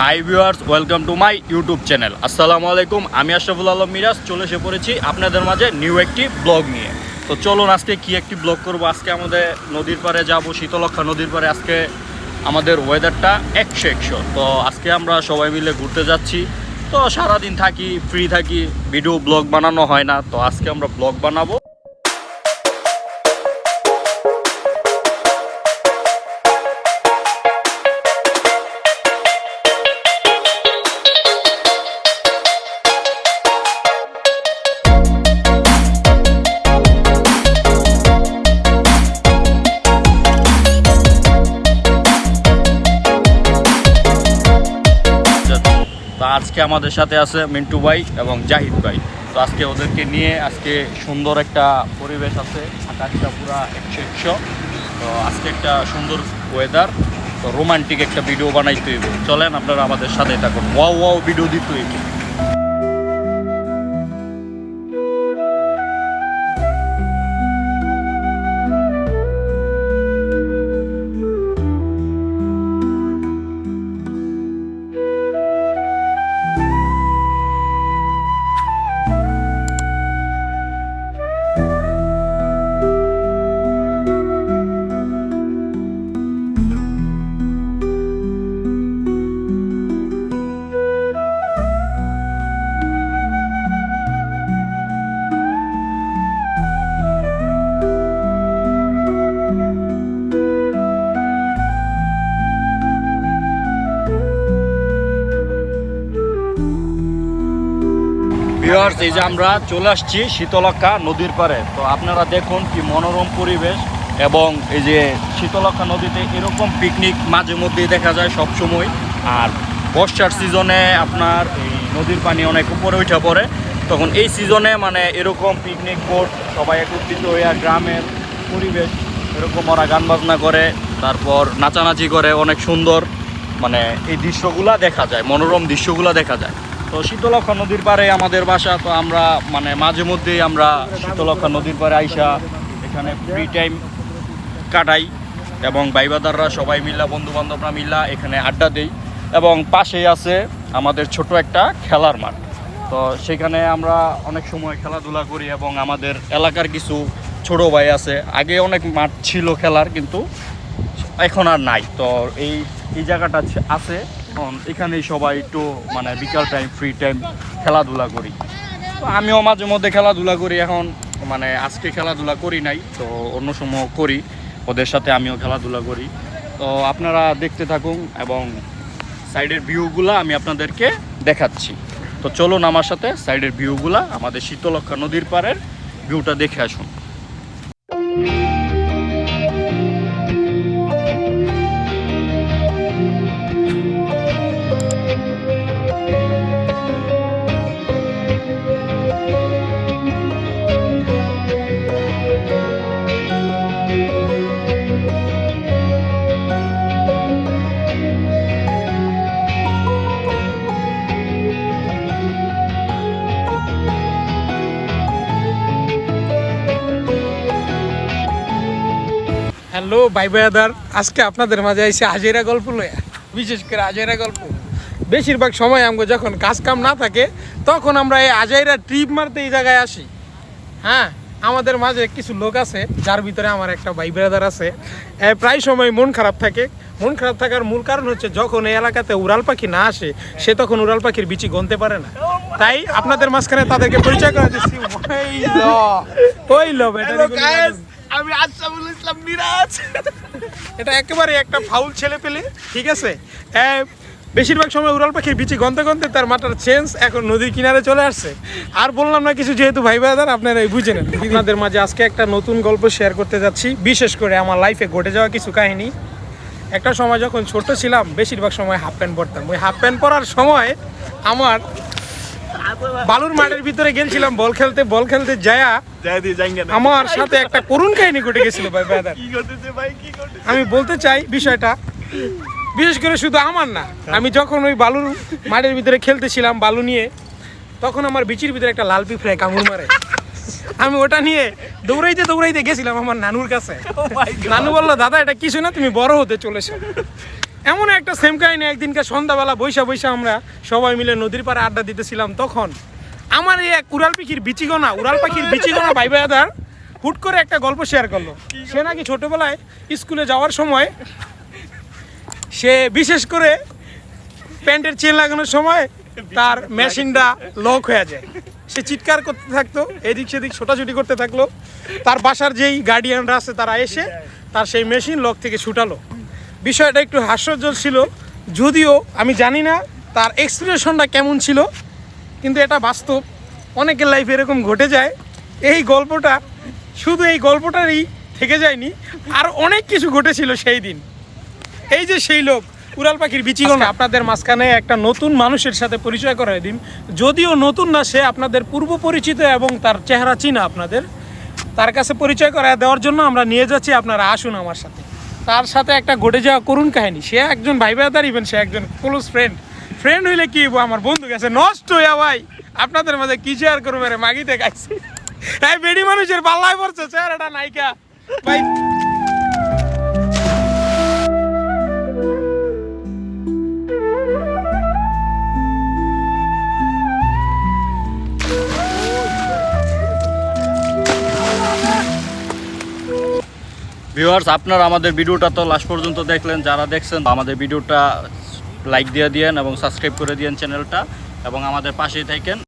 Hi viewers, welcome to my YouTube channel. আসসালামু আলাইকুম, আমি আশরাফুল আলম মিরাজ, চলে এসে পড়েছি আপনাদের মাঝে নিউ একটি ব্লগ নিয়ে। তো চলুন আজকে কি একটি ব্লগ করব? আজকে আমাদের নদীর পাড়ে যাব শীতলক্ষা নদীর পাড়ে। আজকে আমাদের ওয়েদারটা একশো একশো তো আজকে আমরা সবাই মিলে ঘুরতে যাচ্ছি। তো সারাদিন থাকি ফ্রি থাকি ভিডিও ব্লগ বানানো হয় না। তো আজকে আমরা ব্লগ বানাবো। আজকে আমাদের সাথে আছে মিন্টু ভাই এবং জাহিদ ভাই। তো আজকে ওদেরকে নিয়ে আজকে সুন্দর একটা পরিবেশ আছে, আকাশটা পুরা একশো একশো। তো আজকে একটা সুন্দর ওয়েদার তো রোমান্টিক একটা ভিডিও বানাইতে হইব। চলেন আপনারা আমাদের সাথে থাকুন। ওয়াও ওয়াও ভিডিও দিতে হইব। ভিউয়ার্স, এই যে আমরা চলে আসছি শীতলক্ষা নদীর পারে তো আপনারা দেখুন কি মনোরম পরিবেশ এবং এই যে শীতলক্ষা নদীতে এরকম পিকনিক মাঝে মধ্যেই দেখা যায় সব সময় আর বর্ষার সিজনে আপনার এই নদীর পানি অনেক উপরে উঠে পড়ে। তখন এই সিজনে মানে এরকম পিকনিক বোট সবাই একত্রিত হইয়া গ্রামের পরিবেশ এরকম ওরা গান বাজনা করে, তারপর নাচানাচি করে, অনেক সুন্দর মানে এই দৃশ্যগুলা দেখা যায়, মনোরম দৃশ্যগুলা দেখা যায়। তো শীতলক্ষা নদীর পাড়ে আমাদের বাসা, তো আমরা মানে মাঝে মধ্যেই আমরা শীতলক্ষা নদীর পাড়ে আইসা এখানে ফ্রি টাইম কাটাই এবং বাইবাদাররা সবাই মিল্লা বন্ধু বান্ধবরা মিল্লা এখানে আড্ডা দেই এবং পাশেই আছে আমাদের ছোট একটা খেলার মাঠ। তো সেখানে আমরা অনেক সময় খেলাধুলা করি এবং আমাদের এলাকার কিছু ছোট ভাই আছে। আগে অনেক মাঠ ছিল খেলার, কিন্তু এখন আর নাই। তো এই এই জায়গাটা আছে। এখানেই সবাই একটু মানে বিকাল টাইম ফ্রি টাইম খেলাধুলা করি। তো আমিও মাঝে মধ্যে খেলাধুলা করি, এখন মানে আজকে খেলাধুলা করি নাই, তো অন্য সময় করি, ওদের সাথে আমিও খেলাধুলা করি। তো আপনারা দেখতে থাকুন এবং সাইডের ভিউগুলা আমি আপনাদেরকে দেখাচ্ছি। তো চলুন আমার সাথে সাইডের ভিউগুলা আমাদের শীতলক্ষা নদীর পাড়ের ভিউটা দেখে আসুন। হ্যালো, ভাই ভাইয়াদার আজকে আপনাদের মাঝে আইসে আজেরা গল্প লয়া বিশেষ করে আজেরা গল্প। বেশিরভাগ সময় আমগো যখন কাজ কাম না থাকে, তখন আমরা এই আজাইরা ট্রিপ মারতে এই জায়গায় আসি। হ্যাঁ আমাদের মাঝে কিছু লোক আছে, যার ভিতরে আমার একটা ভাই ব্রাদার আছে। প্রায় সময় মন খারাপ থাকে। মন খারাপ থাকার মূল কারণ হচ্ছে, যখন এই এলাকাতে উড়াল পাখি না আসে, সে তখন উড়াল পাখির বিচি গনতে পারে না। তাই আপনাদের মাঝখানে তাদেরকে পরিচয় করে দিচ্ছি ওই আমি আশরাফুল ইসলাম মিরাজ। এটা একেবারে একটা ফাউল ছেলে পেলে, ঠিক আছে? বেশিরভাগ সময় উড়াল পাখির বিচি গন্তে গন্তে তার মাথার চেঞ্জ এখন নদীর কিনারে চলে আসছে। আর বললাম না কিছু, যেহেতু ভাই ভাইদার আপনারা বুঝে নেন। আপনাদের মাঝে আজকে একটা নতুন গল্প শেয়ার করতে যাচ্ছি। বিশেষ করে আমার লাইফে ঘটে যাওয়া কিছু কাহিনী। একটা সময় যখন ছোট ছিলাম, বেশিরভাগ সময় হাফ প্যান্ট পরতাম। ওই হাফ প্যান্ট পরার সময় আমার বালুর মাঠের ভিতরে গেছিলাম বল খেলতে বল খেলতে যায়া আমার সাথে একটা করুণ কাহিনী ঘটে গেছিল ভাই আমি বলতে চাই বিষয়টা বিশেষ করে শুধু আমার না আমি যখন ওই বালুর মাঠের ভিতরে খেলতেছিলাম বালু নিয়ে তখন আমার বিচির ভিতরে একটা লাল পিঁপড়ে কামড় মারে। আমি ওটা নিয়ে দৌড়াইতে দৌড়াইতে গেছিলাম আমার নানুর কাছে। নানু বলল দাদা এটা কিছু না তুমি বড় হতে চলেছো। এমন একটা সেম কাহিনী, একদিনকে সন্ধ্যাবেলা বৈশা বৈশা আমরা সবাই মিলে নদীর পাড়ে আড্ডা দিতেছিলাম, তখন আমার এই এক উড়াল পাখির বিচিগনা, উড়াল পাখির বিচিগনা ভাই ভাইয়াদার হুট করে একটা গল্প শেয়ার করল। সে নাকি ছোটবেলায় স্কুলে যাওয়ার সময় সে বিশেষ করে প্যান্টের চেন লাগানোর সময় তার মেশিনটা লক হয়ে যায়। সে চিৎকার করতে থাকতো, এদিক সেদিক ছোটাছুটি করতে থাকল। তার বাসার যেই গার্ডিয়ানরা আছে, তারা এসে তার সেই মেশিন লক থেকে ছুটালো। বিষয়টা একটু হাস্যজ্জ্বল ছিল। যদিও আমি জানি না তার এক্সপ্রেশনটা কেমন ছিল, কিন্তু এটা বাস্তব। অনেকের লাইফে এরকম ঘটে যায়। এই গল্পটা, শুধু এই গল্পটারই থেকে যায়নি, আর অনেক কিছু ঘটেছিল সেই দিন। এই যে সেই লোক, উড়াল পাখির বিচিগণ আপনাদের মাঝখানে একটা নতুন মানুষের সাথে পরিচয় করাই দিন। যদিও নতুন না, সে আপনাদের পূর্ব পরিচিত এবং তার চেহারা চিনা আপনাদের। তার কাছে পরিচয় করায় দেওয়ার জন্য আমরা নিয়ে যাচ্ছি। আপনারা আসুন আমার সাথে। তার সাথে একটা ঘটে যাওয়া করুন কাহিনী। সে একজন ভাই ব্রাদার ইভেন সে একজন ক্লোজ ফ্রেন্ড ফ্রেন্ড হইলে কি আমার বন্ধু গেছে। নষ্ট হইয়া ভাই, আপনাদের মাঝে কি শেয়ার করবে রে? মাগিতে গাইছি তাই বেডি মানুষের পাল্লায় পড়ছে চেহারাটা নাইকা ভাই ভিউয়ার্স আপনারা আমাদের ভিডিওটা তো লাস্ট পর্যন্ত দেখলেন, যারা দেখছেন আমাদের ভিডিওটা লাইক দিয়ে দিয়েন এবং সাবস্ক্রাইব করে দিয়েন চ্যানেলটা এবং আমাদের পাশেই থাকেন।